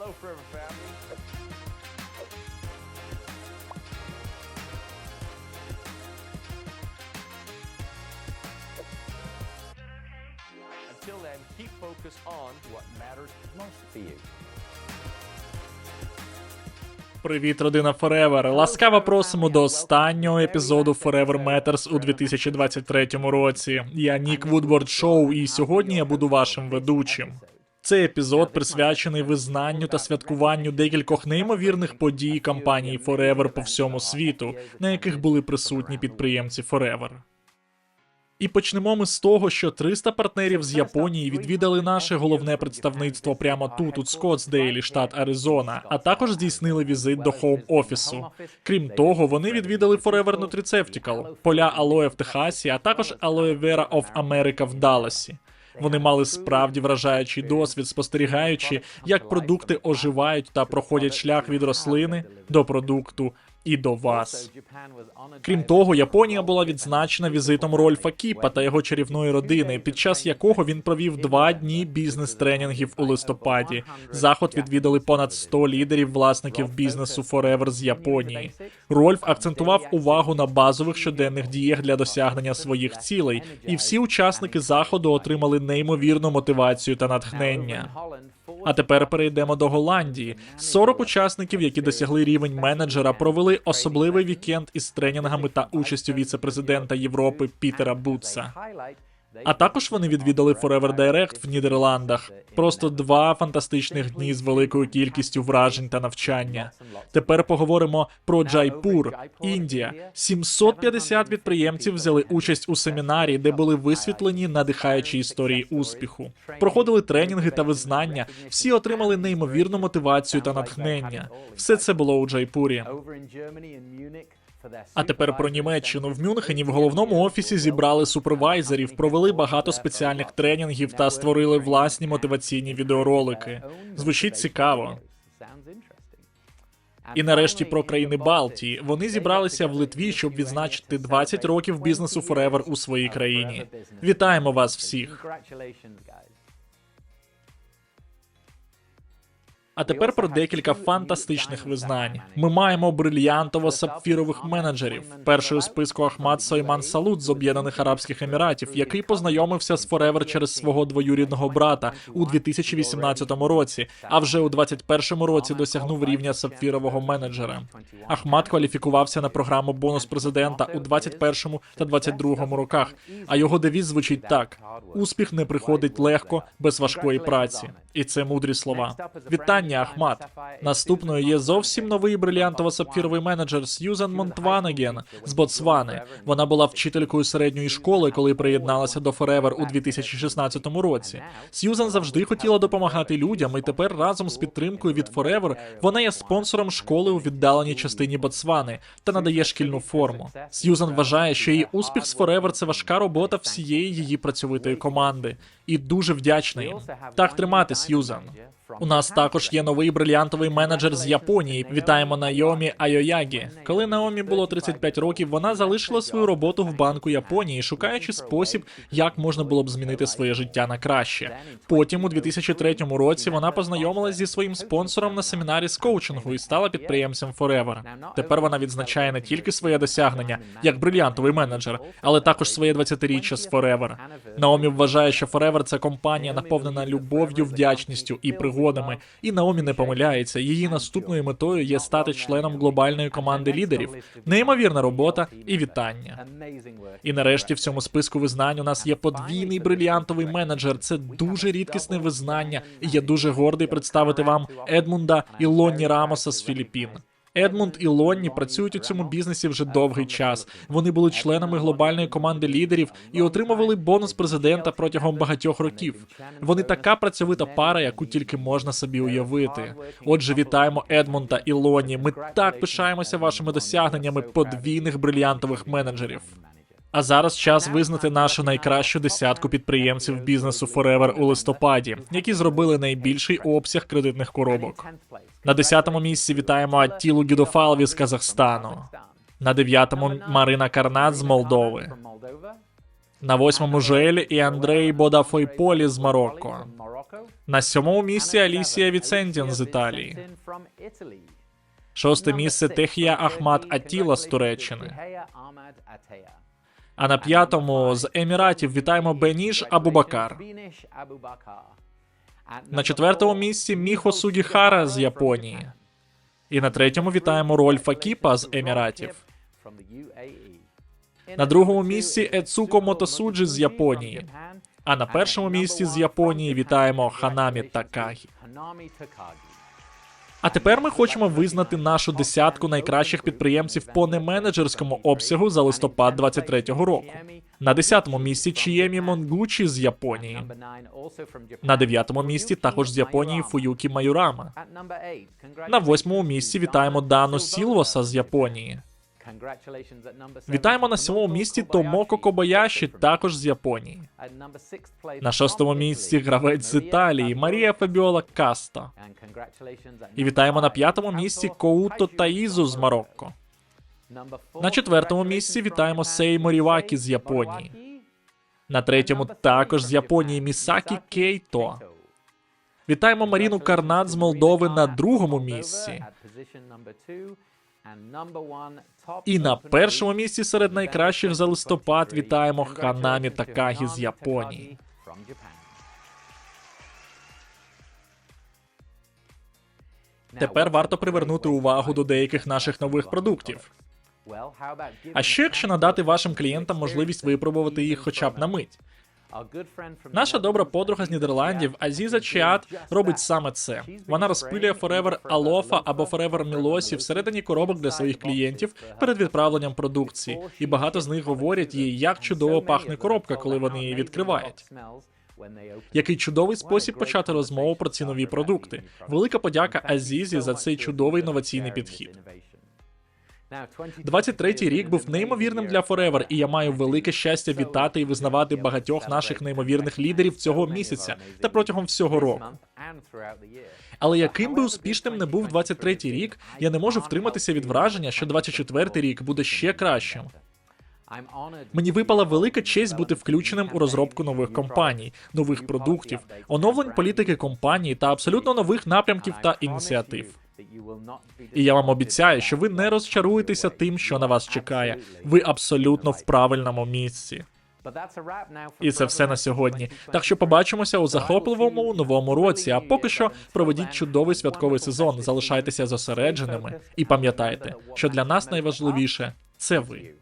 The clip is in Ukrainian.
Hello, Forever family. Until then, keep focused on what matters most to you. Привіт, родина Forever! Ласкаво просимо до останнього епізоду Forever Matters у 2023 році. Я Нік Вудворд Шоу, і сьогодні я буду вашим ведучим. Цей епізод присвячений визнанню та святкуванню декількох неймовірних подій компанії Forever по всьому світу, на яких були присутні підприємці Forever. І почнемо ми з того, що 300 партнерів з Японії відвідали наше головне представництво прямо тут, у Скоттсдейлі, штат Аризона, а також здійснили візит до хоум офісу. Крім того, вони відвідали Forever Nutraceutical, поля алоє в Техасі, а також Aloe Vera of America в Далласі. Вони мали справді вражаючий досвід, спостерігаючи, як продукти оживають та проходять шлях від рослини до продукту і до вас. Крім того, Японія була відзначена візитом Рольфа Кіпа та його чарівної родини, під час якого він провів два дні бізнес-тренінгів у листопаді. Заход відвідали понад 100 лідерів власників бізнесу Forever з Японії. Рольф акцентував увагу на базових щоденних діях для досягнення своїх цілей, і всі учасники заходу отримали неймовірну мотивацію та натхнення. А тепер перейдемо до Голландії. 40 учасників, які досягли рівень менеджера, провели особливий вікенд із тренінгами та участю віце-президента Європи Пітера Бутса. А також вони відвідали Forever Direct в Нідерландах. Просто два фантастичних дні з великою кількістю вражень та навчання. Тепер поговоримо про Джайпур, Індія. 750 підприємців взяли участь у семінарі, де були висвітлені надихаючі історії успіху. Проходили тренінги та визнання. Всі отримали неймовірну мотивацію та натхнення. Все це було у Джайпурі. А тепер про Німеччину в Мюнхені в головному офісі зібрали супервайзерів, провели багато спеціальних тренінгів та створили власні мотиваційні відеоролики. Звучить цікаво. І нарешті про країни Балтії. Вони зібралися в Литві, щоб відзначити 20 років бізнесу Forever у своїй країні. Вітаємо вас всіх! А тепер про декілька фантастичних визнань. Ми маємо брильянтово-сапфірових менеджерів. Перший списку Ахмад Сойман Салут з Об'єднаних Арабських Еміратів, який познайомився з Forever через свого двоюрідного брата у 2018 році, а вже у 2021 році досягнув рівня сапфірового менеджера. Ахмад кваліфікувався на програму бонус президента у 2021 та 2022 роках. А його девіз звучить так: успіх не приходить легко без важкої праці. І це мудрі слова. Вітання, Ахмат. Наступною є зовсім новий брилянтово-сапфіровий менеджер Сьюзан Монтванеген з Ботсвани. Вона була вчителькою середньої школи, коли приєдналася до Forever у 2016 році. Сьюзан завжди хотіла допомагати людям, і тепер разом з підтримкою від Forever вона є спонсором школи у віддаленій частині Ботсвани та надає шкільну форму. Сьюзан вважає, що її успіх з Forever – це важка робота всієї її працьовитої команди, і дуже вдячна їм. Так тримати, Сьюзан. У нас також є новий брильянтовий менеджер з Японії. Вітаємо Найомі Айоягі. Коли Наомі було 35 років, вона залишила свою роботу в банку Японії, шукаючи спосіб, як можна було б змінити своє життя на краще. Потім, у 2003 році, вона познайомилась зі своїм спонсором на семінарі з коучингу і стала підприємцем Forever. Тепер вона відзначає не тільки своє досягнення як брильянтовий менеджер, але також своє 20-річчя з Forever. Наомі вважає, що Forever – це компанія, наповнена любов'ю, вдячністю і пригодами. І Наомі не помиляється. Її наступною метою є стати членом глобальної команди лідерів. Неймовірна робота і вітання. І нарешті в цьому списку визнань у нас є подвійний брильянтовий менеджер. Це дуже рідкісне визнання, і я дуже гордий представити вам Едмунда і Лонні Рамоса з Філіппін. Едмунд і Лонні працюють у цьому бізнесі вже довгий час. Вони були членами глобальної команди лідерів і отримували бонус президента протягом багатьох років. Вони така працьовита пара, яку тільки можна собі уявити. Отже, вітаємо Едмунда і Лонні. Ми так пишаємося вашими досягненнями подвійних брильянтових менеджерів. А зараз час визнати нашу найкращу десятку підприємців бізнесу Forever у листопаді, які зробили найбільший обсяг кредитних коробок. На 10-му місці вітаємо Аттілу Гідофалві з Казахстану. На 9-му Марина Карнат з Молдови. На 8-му Жуель і Андрей Бодафойполі з Марокко. На сьомому місці Алісія Віцентін з Італії. Шосте місце Техія Ахмат Атіла з Туреччини. А на п'ятому з Еміратів вітаємо Беніш Абубакар. На четвертому місці Міхо Сугіхара з Японії. І на третьому вітаємо Рольфа Кіпа з Еміратів. На другому місці Ецуко Мотосуджі з Японії. А на першому місці з Японії вітаємо Ханамі Такагі. А тепер ми хочемо визнати нашу десятку найкращих підприємців по неменеджерському обсягу за листопад 23-го року. На 10-му місці Чіємі Монгучі з Японії. На 9-му місці також з Японії Фуюкі Майорама. На 8-му місці вітаємо Дану Сілвоса з Японії. Вітаємо на 7-му місці Томоко Кобаяші, також з Японії. На 6-му місці гравець з Італії Марія Фабіола Касто. І вітаємо на 5-му місці Коуто Таїзу з Марокко. На четвертому місці вітаємо Сей Морівакі з Японії. На третьому також з Японії Місакі Кейто. Вітаємо Маріну Карнат з Молдови на другому місці. І на першому місці серед найкращих за листопад вітаємо Ханамі Такагі з Японії. Тепер варто привернути увагу до деяких наших нових продуктів. А що якщо надати вашим клієнтам можливість випробувати їх хоча б на мить? Наша добра подруга з Нідерландів Азіза Чіат робить саме це. Вона розпилює Forever Alofa або Forever Мілосі всередині коробок для своїх клієнтів перед відправленням продукції, і багато з них говорять їй, як чудово пахне коробка, коли вони її відкривають. Який чудовий спосіб почати розмову про ці нові продукти. Велика подяка Азізі за цей чудовий інноваційний підхід. 23-й рік був неймовірним для Forever, і я маю велике щастя вітати і визнавати багатьох наших неймовірних лідерів цього місяця та протягом всього року. Але яким би успішним не був 23-й рік, я не можу втриматися від враження, що 24-й рік буде ще кращим. Мені випала велика честь бути включеним у розробку нових компаній, нових продуктів, оновлень політики компанії та абсолютно нових напрямків та ініціатив. І я вам обіцяю, що ви не розчаруєтеся тим, що на вас чекає. Ви абсолютно в правильному місці. І це все на сьогодні. Так що побачимося у захопливому новому році. А поки що проведіть чудовий святковий сезон, залишайтеся зосередженими і пам'ятайте, що для нас найважливіше це ви.